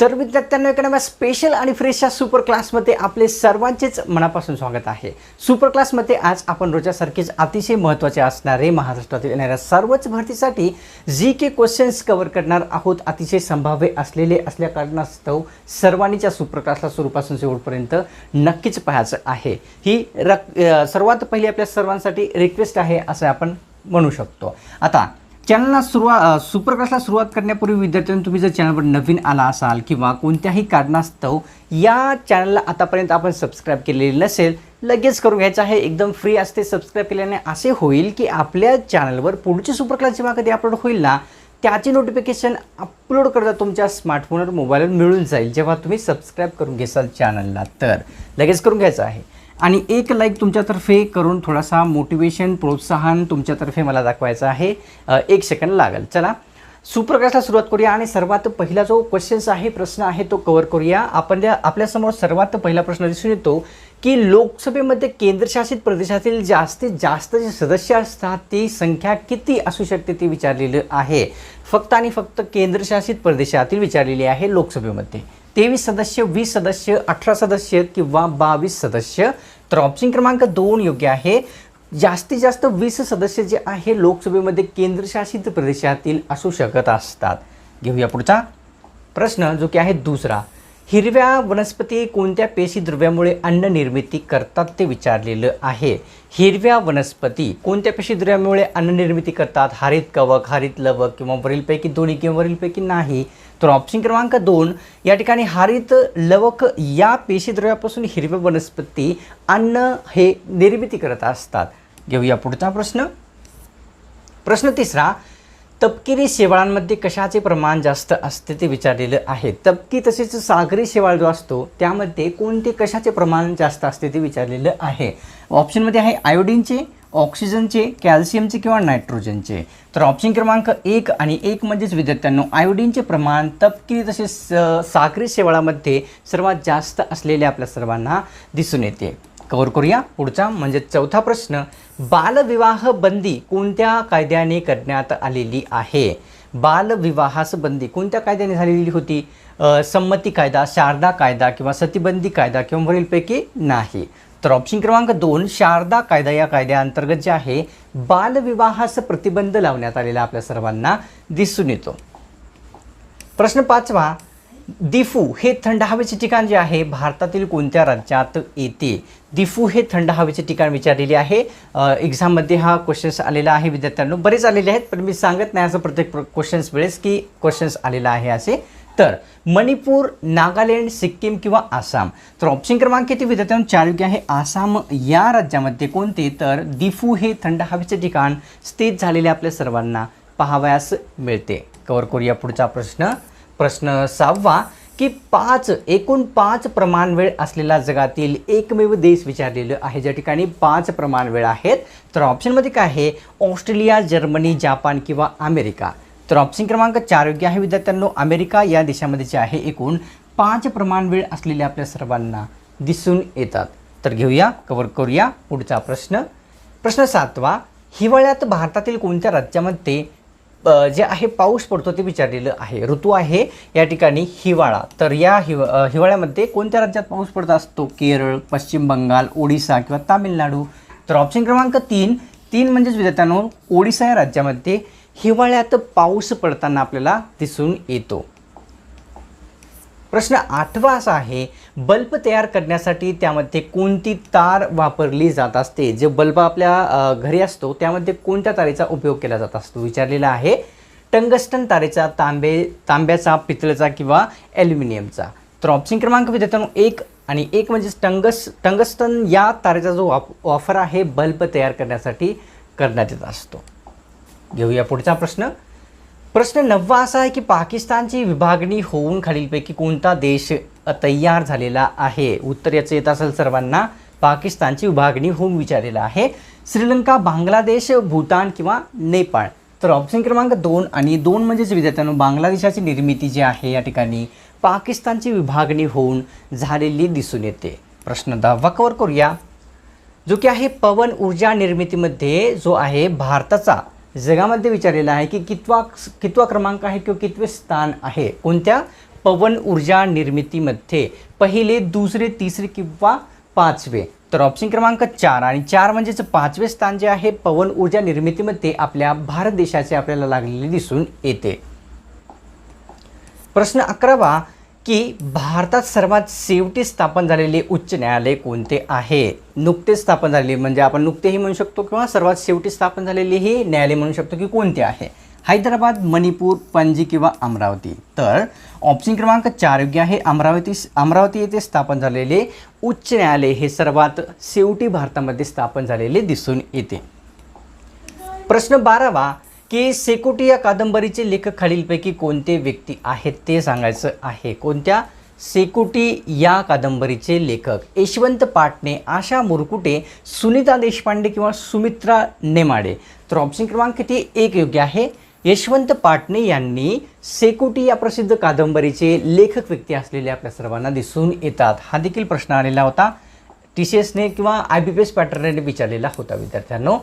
तर विद्यार्थ्यांना एका नव्या स्पेशल आणि फ्रेशच्या सुपर क्लासमध्ये आपले सर्वांचेच मनापासून स्वागत आहे. सुपर क्लासमध्ये आज आपण रोजासारखेच अतिशय महत्त्वाचे असणारे महाराष्ट्रातील येणाऱ्या सर्वच भरतीसाठी जी के क्वेश्चन्स कवर करणार आहोत. अतिशय संभाव्य असलेले असल्या कारणास्तव सर्वांनीच्या सुपर क्लासला सुरूपासून शेवटपर्यंत नक्कीच पाहायचं आहे. ही रक सर्वात पहिली आपल्या सर्वांसाठी रिक्वेस्ट आहे असं आपण म्हणू शकतो. आता चॅनलला सुरुवात सुपर क्लासला सुरुवात करण्यापूर्वी विद्यार्थ्यांनी तुम्ही जर चॅनलवर नवीन आला असाल किंवा कोणत्याही कारणास्तव या चॅनलला आतापर्यंत आपण सबस्क्राईब केलेली नसेल लगेच करून घ्यायचं आहे. एकदम फ्री असते सबस्क्राईब केल्याने असे होईल की आपल्या चॅनलवर पुढची सुपर क्लास जेव्हा कधी अपलोड होईल ना त्याची नोटिफिकेशन अपलोड करता तुमच्या स्मार्टफोनवर मोबाईलवर मिळून जाईल. जेव्हा तुम्ही सबस्क्राईब करून घेसाल चॅनलला तर. लगेच करून घ्यायचं आहे. आणि एक लाईक तुमच्यातर्फे करून थोडासा मोटिवेशन प्रोत्साहन तुमच्यातर्फे मला दाखवायचं आहे. एक सेकंड लागेल. चला. सुप्रकाशला सुरुवात करूया आणि सर्वात पहिला जो क्वेश्चन्स आहे प्रश्न आहे तो कवर करूया. आपण आपल्यासमोर सर्वात पहिला प्रश्न दिसून येतो की लोकसभेमध्ये केंद्रशासित प्रदेशातील जास्तीत जास्त जे सदस्य असतात ती संख्या किती असू शकते ती विचारलेलं आहे. फक्त आणि फक्त केंद्रशासित प्रदेशातील विचारलेली आहे लोकसभेमध्ये. तेवीस सदस्य वीस सदस्य अठरा सदस्य किंवा बावीस सदस्य. तर ऑप्शन क्रमांक दोन योग्य आहे. जास्तीत जास्त वीस सदस्य जे आहे लोकसभेमध्ये केंद्रशासित प्रदेशातील असू शकत असतात. घेऊया पुढचा प्रश्न जो की आहे दुसरा. हिरव्या वनस्पती कोणत्या पेशी द्रव्यामुळे अन्न निर्मिती करतात ते विचारलेलं आहे. हिरव्या वनस्पती कोणत्या पेशी द्रव्यामुळे अन्न निर्मिती करतात? हरित कवक हरित लवक किंवा वरीलपैकी दोन्ही किंवा वरीलपैकी नाही? तर ऑप्शन क्रमांक दोन या ठिकाणी हरित लवक या पेशीद्रव्यापासून हिरव्या वनस्पती अन्न हे निर्मिती करत असतात. घेऊया पुढचा प्रश्न. प्रश्न तिसरा तपकिरी शेवाळांमध्ये कशाचे प्रमाण जास्त असते ते विचारलेलं आहे तपकी तसेच सागरी शेवाळ जो असतो त्यामध्ये कोणते कशाचे प्रमाण जास्त असते ते विचारलेलं आहे. ऑप्शनमध्ये आहे आयोडीनचे ऑक्सिजनचे कॅल्शियमचे किंवा नायट्रोजनचे. तर ऑप्शन क्रमांक एक आणि एक म्हणजेच विद्यार्थ्यांनो आयोडीनचे प्रमाण तपकिरी तसेच सागरी शेवाळामध्ये सर्वात जास्त असलेले आपल्या सर्वांना दिसून येते. कव्हर करूया. पुढचा म्हणजे चौथा प्रश्न बालविवाह बंदी कोणत्या कायद्याने करण्यात आलेली आहे? बालविवाहास बंदी कोणत्या कायद्याने झालेली होती? संमती कायदा शारदा कायदा किंवा सतीबंदी कायदा किंवा वरीलपैकी नाही. तर ऑप्शन क्रमांक दोन शारदा कायदा या कायद्याअंतर्गत जे आहे बालविवाहास प्रतिबंध लावण्यात आलेला आपल्या सर्वांना दिसून येतो. प्रश्न पाचवा दिफू हे थंड हवेचे ठिकाण जे आहे भारतातील कोणत्या राज्यात येते? दिफू हे थंड हवेचे ठिकाण विचारलेले आहे. एक्झाममध्ये हा क्वेश्चन्स आलेला आहे विद्यार्थ्यांना. बरेच आलेले आहेत पण मी सांगत नाही असं प्रत्येक क्वेश्चन्स वेळेस की क्वेश्चन्स आलेला आहे असे. तर मणिपूर नागालँड सिक्कीम किंवा आसाम. तर ऑप्शन क्रमांक किती विद्यार्थ्यांना? चार योग्य आहे. आसाम या राज्यामध्ये कोणते? तर दिफू हे थंड हवेचे ठिकाण स्थित झालेले आपल्या सर्वांना पाहावयास मिळते. कवर करूया पुढचा प्रश्न. प्रश्न सहावा की पाच एकूण पाच प्रमाण वेळ असलेला जगातील एकमेव देश विचारलेलं आहे. ज्या ठिकाणी पाच प्रमाण वेळ आहेत तर ऑप्शनमध्ये काय आहे? ऑस्ट्रेलिया जर्मनी जापान किंवा अमेरिका. तर ऑप्शन क्रमांक चार योग्य आहे विद्यार्थ्यांनो. अमेरिका या देशामध्ये जे आहे एकूण पाच प्रमाण वेळ असलेले आपल्या सर्वांना दिसून येतात. तर घेऊया कवर करूया पुढचा प्रश्न. प्रश्न सातवा हिवाळ्यात भारतातील कोणत्या राज्यामध्ये जे आहे पाऊस पडतो ते विचारलेलं आहे. ऋतू आहे या ठिकाणी हिवाळा. तर या हिव हिवाळ्यामध्ये कोणत्या राज्यात पाऊस पडत असतो? केरळ पश्चिम बंगाल ओडिसा किंवा तामिळनाडू? तर ऑप्शन क्रमांक तीन तीन म्हणजेच विद्यार्थ्यांनो ओडिसा या राज्यामध्ये हिवाळ्यात पाऊस पडताना आपल्याला दिसून येतो. प्रश्न आठवा असा आहे बल्ब तयार करण्यासाठी त्यामध्ये कोणती तार वापरली जात असते? जे बल्ब आपल्या घरी असतो त्यामध्ये कोणत्या तारेचा उपयोग केला जात असतो? विचारलेला आहे टंगस्टन तारेचा तांबे तांब्याचा पितळेचा किंवा ॲल्युमिनियमचा. तर ऑप्शन क्रमांक विद्यार्थ्यांनो एक आणि एक म्हणजे टंगस टंगस्टन या तारेचा जो वाप वापर आहे बल्ब तयार करण्यासाठी करण्यात येत असतो. घेऊया पुढचा प्रश्न. प्रश्न नववा असा आहे की पाकिस्तानची विभागणी होऊन खालीलपैकी कोणता देश तयार झालेला आहे? उत्तर याचं येत असेल सर्वांना पाकिस्तानची विभागणी होऊन विचारलेला आहे. श्रीलंका बांगलादेश भूतान किंवा नेपाळ. तर ऑप्शन क्रमांक दोन आणि दोन म्हणजेच विद्यार्थ्यांनो बांगलादेशाची निर्मिती जी आहे या ठिकाणी पाकिस्तानची विभागणी होऊन झालेली दिसून येते. प्रश्न दहावा कवर करूया. जो की आहे पवन ऊर्जा निर्मितीमध्ये जो आहे भारताचा जगामध्ये विचारलेलं आहे की कितवा कितवा क्रमांक आहे किंवा कितवे स्थान आहे? कोणत्या पवन ऊर्जा निर्मितीमध्ये पहिले दुसरे तिसरे किंवा पाचवे? तर ऑप्शन क्रमांक चार आणि चार म्हणजेच पाचवे स्थान जे आहे पवन ऊर्जा निर्मितीमध्ये आपल्या भारत देशाचे आपल्याला लागलेले दिसून येते. प्रश्न अकरावा की भारतात सर्वात शेवटी स्थापन झालेले उच्च न्यायालय कोणते आहे? नुकतेच स्थापन झालेले म्हणजे आपण नुकतेही म्हणू शकतो किंवा सर्वात शेवटी स्थापन झालेले हे न्यायालय म्हणू शकतो की कोणते आहे? हैदराबाद मणिपूर पणजी किंवा अमरावती. तर ऑप्शन क्रमांक चार योग्य आहे. अमरावती अमरावती येथे स्थापन झालेले उच्च न्यायालय हे सर्वात शेवटी भारतामध्ये स्थापन झालेले दिसून येते. प्रश्न बारावा की सेकुटी या कादंबरीचे लेखक खालीलपैकी कोणते व्यक्ती आहेत ते सांगायचं आहे. कोणत्या सेकुटी या कादंबरीचे लेखक? यशवंत पाटणे आशा मुरकुटे सुनीता देशपांडे किंवा सुमित्रा नेमाडे? तर ऑप्शन क्रमांक किती? एक योग्य आहे. यशवंत पाटणे यांनी सेकुटी या प्रसिद्ध कादंबरीचे लेखक व्यक्ती असलेले आपल्या सर्वांना दिसून येतात. हा देखील प्रश्न आलेला होता. टी सी एसने किंवा आय बी पी एस पॅटर्नने विचारलेला होता विद्यार्थ्यांनो.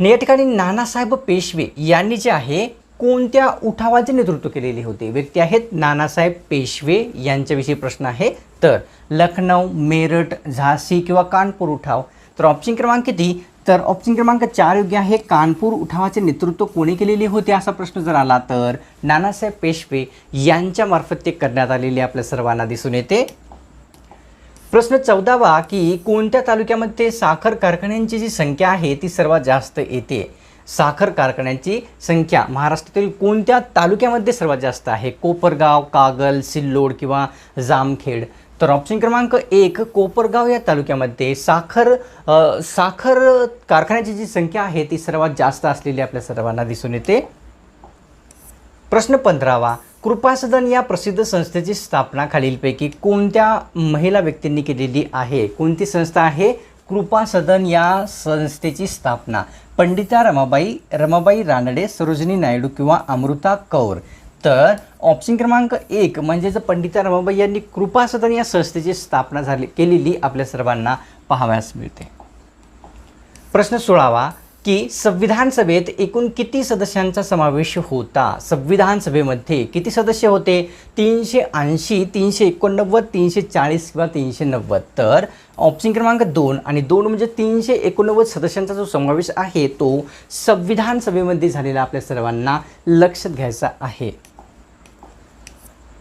या ठिकाणी नानासाहेब पेशवे यांनी जे आहे कोणत्या उठावाचे नेतृत्व केलेले होते? व्यक्ती आहेत नानासाहेब पेशवे यांच्याविषयी प्रश्न आहे. तर लखनौ मेरठ झाशी किंवा कानपूर उठाव. तर ऑप्शन क्रमांक किती? तर ऑप्शन क्रमांक चार योग्य आहे. कानपूर उठावाचे नेतृत्व कोणी केलेले होते असा प्रश्न जर आला तर नानासाहेब पेशवे यांच्यामार्फत ते करण्यात आलेले आपल्या सर्वांना दिसून येते. प्रश्न चौदावा की कोणत्या तालुक्यामध्ये साखर कारखान्यांची जी संख्या आहे ती सर्वात जास्त येते? साखर कारखान्यांची संख्या महाराष्ट्रातील कोणत्या तालुक्यामध्ये सर्वात जास्त आहे? कोपरगाव कागल सिल्लोड किंवा जामखेड? तर ऑप्शन क्रमांक एक कोपरगाव या तालुक्यामध्ये साखर साखर कारखान्याची जी संख्या आहे ती सर्वात जास्त असलेली आपल्या सर्वांना दिसून येते. प्रश्न पंधरावा कृपासदन या प्रसिद्ध संस्थेची स्थापना खालीलपैकी कोणत्या महिला व्यक्तींनी केलेली आहे? कोणती संस्था आहे? कृपासदन या संस्थेची स्थापना. पंडिता रमाबाई रमाबाई रानडे सरोजिनी नायडू किंवा अमृता कौर. तर ऑप्शन क्रमांक एक म्हणजेच पंडिता रमाबाई यांनी कृपासदन या संस्थेची स्थापना झाली केलेली आपल्या सर्वांना पाहावयास मिळते. प्रश्न सोळावा. की संविधान सभेत एकूण किती सदस्यांचा समावेश होता? संविधान सभेमध्ये किती सदस्य होते? तीनशे ऐंशी तीनशे एकोणनव्वद तीनशे चाळीस किंवा तीनशे नव्वद. तर ऑप्शन क्रमांक दोन आणि दोन म्हणजे तीनशे एकोणनव्वद सदस्यांचा जो समावेश आहे तो संविधान सभेमध्ये झालेला आपल्या सर्वांना लक्षात घ्यायचा आहे.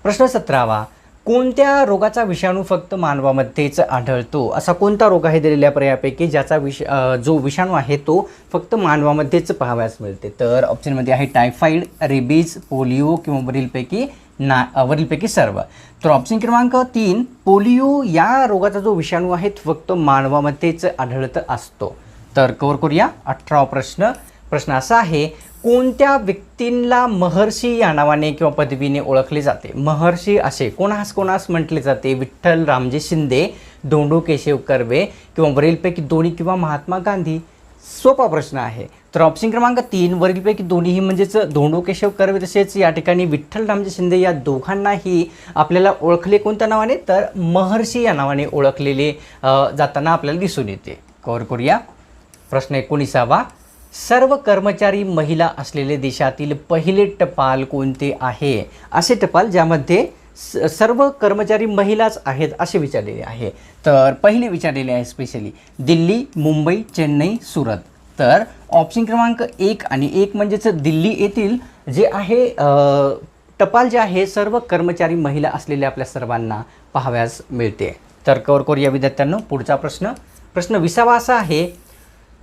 प्रश्न सतरावा. कोणत्या रोगाचा विषाणू फक्त मानवामध्येच आढळतो? असा कोणता रोग आहे दिलेल्या पर्यायापैकी ज्याचा विष जो विषाणू आहे तो फक्त मानवामध्येच पाहावयास मिळते? तर ऑप्शनमध्ये आहे टायफाईड रेबीज पोलिओ किंवा वरीलपैकी ना वरीलपैकी सर्व. तर ऑप्शन क्रमांक तीन पोलिओ या रोगाचा जो विषाणू आहे तो फक्त मानवामध्येच आढळत असतो. तर कवर करूया अठरा प्रश्न. प्रश्न असा आहे कोणत्या व्यक्तींना महर्षी या नावाने किंवा पदवीने ओळखले जाते? महर्षी असे कोणास कोणास म्हटले जाते? विठ्ठल रामजी शिंदे धोंडो केशव कर्वे किंवा वरीलपैकी दोन्ही किंवा महात्मा गांधी? सोपा प्रश्न आहे. तर ऑप्शन क्रमांक तीन वरीलपैकी दोन्हीही म्हणजेच धोंडू केशव कर्वे तसेच या ठिकाणी विठ्ठल रामजी शिंदे या दोघांनाही आपल्याला ओळखले कोणत्या नावाने? तर महर्षी या नावाने ओळखलेले जाताना आपल्याला दिसून येते. कवर करूया. प्रश्न एकोणीसावा. सर्व कर्मचारी महिला असलेले देशातील पहिले टपाल कोणते आहे? असे टपाल ज्यामध्ये स- सर्व कर्मचारी महिलाच आहेत असे विचारलेले आहे. तर पहिले विचारलेले आहे स्पेशली दिल्ली मुंबई चेन्नई सुरत. तर ऑप्शन क्रमांक एक आणि एक म्हणजेच दिल्ली येथील जे आहे टपाल जे आहे सर्व कर्मचारी महिला असलेल्या आपल्या सर्वांना पाहाव्यास मिळते. तर कवर करूया विद्यार्थ्यांनो पुढचा प्रश्न. प्रश्न विसावा असा आहे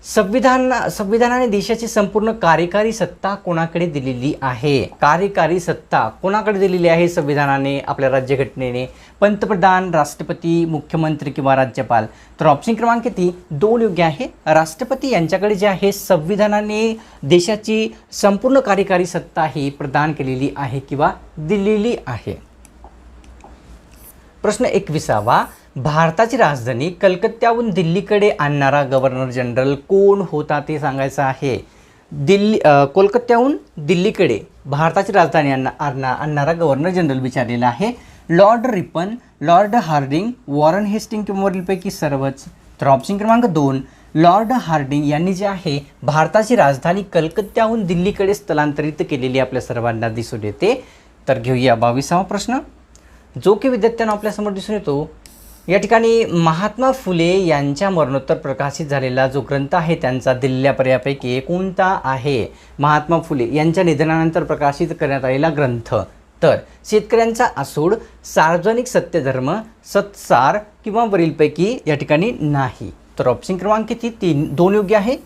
संविधान संविधानाने देशाची संपूर्ण कार्यकारी सत्ता कोणाकडे दिलेली आहे? कार्यकारी सत्ता कोणाकडे दिलेली आहे संविधानाने आपल्या राज्यघटनेने? पंतप्रधान राष्ट्रपती मुख्यमंत्री किंवा राज्यपाल? तर ऑप्शन क्रमांक किती? दोन योग्य आहे राष्ट्रपती यांच्याकडे जे आहे संविधानाने देशाची संपूर्ण कार्यकारी सत्ता ही प्रदान केलेली आहे किंवा दिलेली आहे? प्रश्न एकविसावा. भारताची राजधानी कलकत्त्याहून दिल्लीकडे आणणारा गव्हर्नर जनरल कोण होता ते सांगायचं आहे. दिल्ली कोलकात्याहून दिल्लीकडे भारताची राजधानी आणा आणणा आणणारा गव्हर्नर जनरल विचारलेला आहे. Lord Ripon lord Hardinge Warren Hasting किंवा सर्वच. तर ऑप्शन क्रमांक दोन लॉर्ड हार्डिंग यांनी जे आहे भारताची राजधानी कलकत्त्याहून दिल्लीकडे स्थलांतरित केलेली आपल्या सर्वांना दिसून येते. तर घेऊया बावीसावा प्रश्न. जो की विद्यार्थ्यांना आपल्यासमोर दिसून येतो या ठिकाणी महात्मा फुले यांच्या मरणोत्तर प्रकाशित झालेला जो ग्रंथ आहे त्यांचा दिलेल्या पर्यापैकी कोणता आहे? महात्मा फुले यांच्या निधनानंतर प्रकाशित करण्यात आलेला ग्रंथ. तर शेतकऱ्यांचा आसूड सार्वजनिक सत्यधर्म सत्सार किंवा वरीलपैकी या ठिकाणी नाही. तर ऑप्शन क्रमांक किती? तीन दोन योग्य आहे.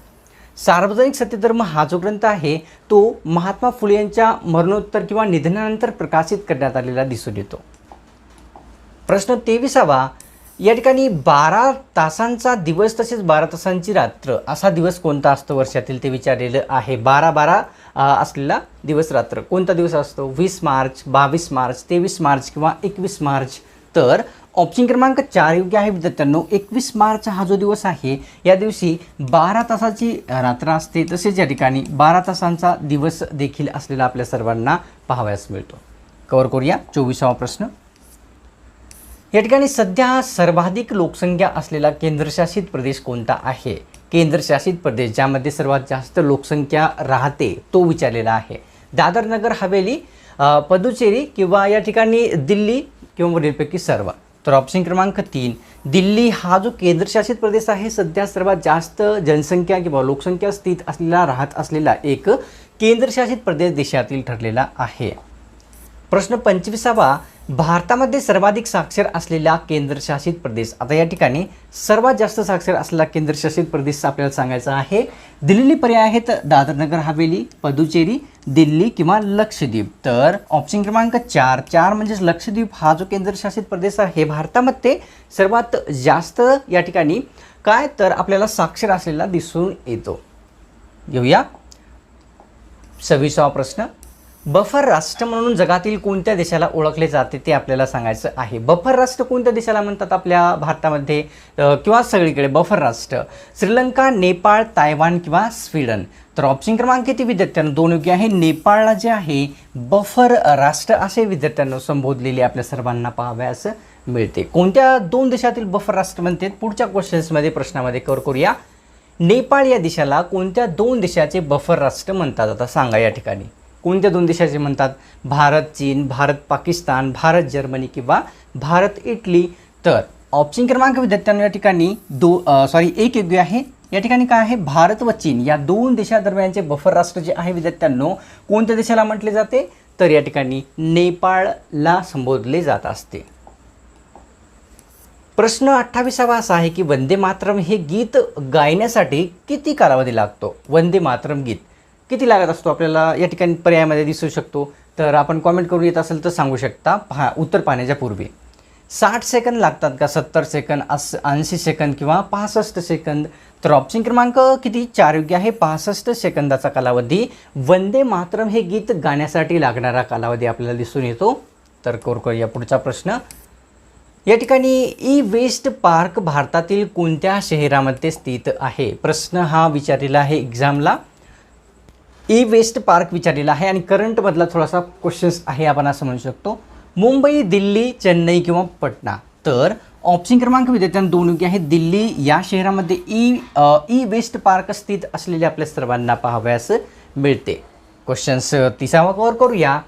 सार्वजनिक सत्यधर्म हा जो ग्रंथ आहे तो महात्मा फुले यांच्या मरणोत्तर किंवा निधनानंतर प्रकाशित करण्यात आलेला दिसून येतो. प्रश्न तेविसावा या ठिकाणी बारा तासांचा दिवस तसेच बारा तासांची रात्र असा दिवस कोणता असतो? वर्षातील ते विचारलेलं आहे. बारा बारा असलेला दिवस रात्र. कोणता दिवस असतो? वीस मार्च बावीस मार्च तेवीस मार्च किंवा एकवीस मार्च. तर ऑप्शन क्रमांक चार योग्य आहे विद्यार्थ्यांनो. एकवीस मार्च हा जो दिवस आहे या दिवशी बारा तासाची रात्र असते. तसेच या ठिकाणी बारा तासांचा दिवस देखील असलेला आपल्या सर्वांना पाहावयास मिळतो. कवर करूया. चोवीसावा प्रश्न. या ठिकाणी सध्या सर्वाधिक लोकसंख्या असलेला केंद्रशासित प्रदेश कोणता आहे? केंद्रशासित प्रदेश ज्यामध्ये सर्वात जास्त लोकसंख्या राहते तो विचारलेला आहे. दादर नगर हवेली पदुचेरी किंवा या ठिकाणी दिल्ली किंवा वरीलपैकी सर्व. तर ऑप्शन क्रमांक तीन दिल्ली हा जो केंद्रशासित प्रदेश आहे सध्या सर्वात जास्त जनसंख्या किंवा लोकसंख्या स्थित असलेला राहत असलेला एक केंद्रशासित प्रदेश देशातील ठरलेला आहे. प्रश्न पंचवीसावा भारतामध्ये सर्वाधिक साक्षर असलेला केंद्रशासित प्रदेश. आता या ठिकाणी सर्वात जास्त साक्षर असलेला केंद्रशासित प्रदेश आपल्याला सांगायचा आहे दिलेली पर्याय आहेत दादरनगर हवेली पदुचेरी दिल्ली किंवा लक्षद्वीप. तर ऑप्शन क्रमांक चार चार म्हणजेच लक्षद्वीप हा जो केंद्रशासित प्रदेश आहे भारतामध्ये सर्वात जास्त या ठिकाणी काय तर आपल्याला साक्षर असलेला दिसून येतो. घेऊया सव्वीसावा प्रश्न. बफर राष्ट्र म्हणून जगातील कोणत्या देशाला ओळखले जाते ते आपल्याला सांगायचं आहे. बफर राष्ट्र कोणत्या देशाला म्हणतात आपल्या भारतामध्ये? किंवा सगळीकडे बफर राष्ट्र? श्रीलंका नेपाळ तायवान किंवा स्वीडन? तर ऑप्शन क्रमांक किती विद्यार्थ्यांना? दोन योग्य आहे. नेपाळला जे आहे बफर राष्ट्र असे विद्यार्थ्यांना संबोधलेले आपल्या सर्वांना पाहाव्यास मिळते. कोणत्या दोन देशातील बफर राष्ट्र म्हणतात? पुढच्या क्वेश्चन्समध्ये प्रश्नामध्ये कवर करूया. नेपाळ या देशाला कोणत्या दोन देशाचे बफर राष्ट्र म्हणतात? आता सांगा या ठिकाणी. कोणत्या दोन देशाचे म्हणतात? भारत चीन भारत पाकिस्तान भारत जर्मनी किंवा भारत इटली. तर ऑप्शन क्रमांक विद्यार्थ्यांना या ठिकाणी दो सॉरी एक योग्य आहे. या ठिकाणी काय आहे? भारत व चीन या दोन देशादरम्यानचे बफर राष्ट्र जे आहे विद्यार्थ्यांनो कोणत्या देशाला म्हटले जाते? तर या ठिकाणी नेपाळला संबोधले जात असते. प्रश्न अठ्ठावीसावा असा आहे की वंदे मातरम हे गीत गायण्यासाठी किती कालावधी लागतो? वंदे मातरम गीत. किती लागत असतो आपल्याला? या ठिकाणी पर्यायामध्ये दिसू शकतो. तर आपण कॉमेंट करून येत असेल तर सांगू शकता. पहा उत्तर पाहण्याच्या पूर्वी. साठ सेकंद लागतात का? सत्तर सेकंद अस ऐंशी सेकंद किंवा पासष्ट सेकंद तर ऑप्शन क्रमांक किती? चार योग्य आहे. पासष्ट सेकंदाचा कालावधी. वंदे मातरम हे गीत गाण्यासाठी लागणारा कालावधी आपल्याला दिसून येतो. तर कोरकोर करूया पुढचा प्रश्न. या ठिकाणी ई वेस्ट पार्क भारतातील कोणत्या शहरामध्ये स्थित आहे? प्रश्न हा विचारलेला आहे एक्झामला. ई वेस्ट पार्क विचारलेला आहे आणि करंटमधला थोडासा क्वेश्चन्स आहे आपण असं म्हणू शकतो. मुंबई दिल्ली चेन्नई किंवा पटना. तर ऑप्शन क्रमांक विद्यार्थ्यांना दोन योग्य आहे दिल्ली या शहरामध्ये ई ई वेस्ट पार्क स्थित असलेले आपल्या सर्वांना पाहावयास मिळते. क्वेश्चन्स तिसावा कवर करूया.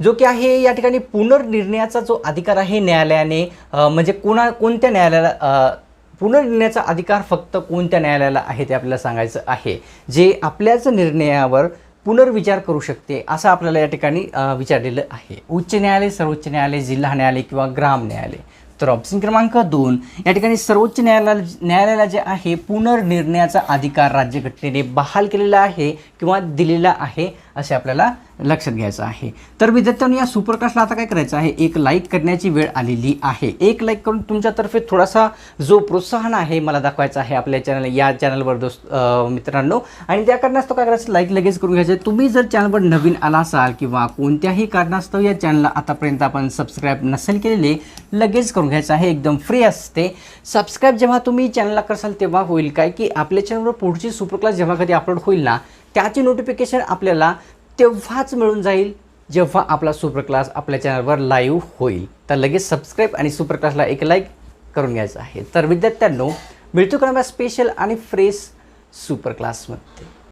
जो की आहे या ठिकाणी पुनर्निर्णयाचा जो अधिकार आहे न्यायालयाने म्हणजे कोणा कोणत्या न्यायालयाला पुनर्निर्णयाचा अधिकार फक्त कोणत्या न्यायालयाला आहे ते आपल्याला सांगायचं आहे. जे आपल्याच निर्णयावर पुनर्विचार करू शकते असं आपल्याला या ठिकाणी विचारलेलं आहे. उच्च न्यायालय सर्वोच्च न्यायालय जिल्हा न्यायालय किंवा ग्राम न्यायालय. तर ऑप्शन क्रमांक दोन या ठिकाणी सर्वोच्च न्यायालया न्यायालयाला जे आहे पुनर्निर्णयाचा अधिकार राज्यघटनेने बहाल केलेला आहे किंवा दिलेला आहे. असे आपल्याला लक्षात घ्यायचं आहे. तर विद्यार्थ्यांनी या सुपरकास्टला आता काय करायचं आहे? एक लाईक करण्याची वेळ आलेली आहे. एक लाईक करून तुमच्यातर्फे थोडासा जो प्रोत्साहन आहे मला दाखवायचा आहे आपल्या चॅनल या चॅनलवर दोस्त मित्रांनो. आणि त्या कारणास्तव काय करायचं? लाईक लगेच करून घ्यायचं. तुम्ही जर चॅनलवर नवीन आला असाल किंवा कोणत्याही कारणास्तव या चॅनलला आतापर्यंत आपण सबस्क्राईब नसेल केलेले लगेच करून घ्यायचं आहे. एकदम फ्री असते. सबस्क्राईब जेव्हा तुम्ही चॅनलला करसाल तेव्हा होईल काय? की आपल्या चॅनलवर पुढची सुपरक्लास जेव्हा कधी अपलोड होईल ना त्याची नोटिफिकेशन आपल्याला तेव्हाच मिळून जाईल जेव्हा आपला सुपर क्लास आपल्या चॅनलवर लाईव्ह होईल. तर लगेच सबस्क्राईब आणि सुपर क्लासला एक लाईक करून घ्यायचं आहे. तर विद्यार्थ्यांनो मिळतो का स्पेशल आणि फ्रेश सुपर क्लासमध्ये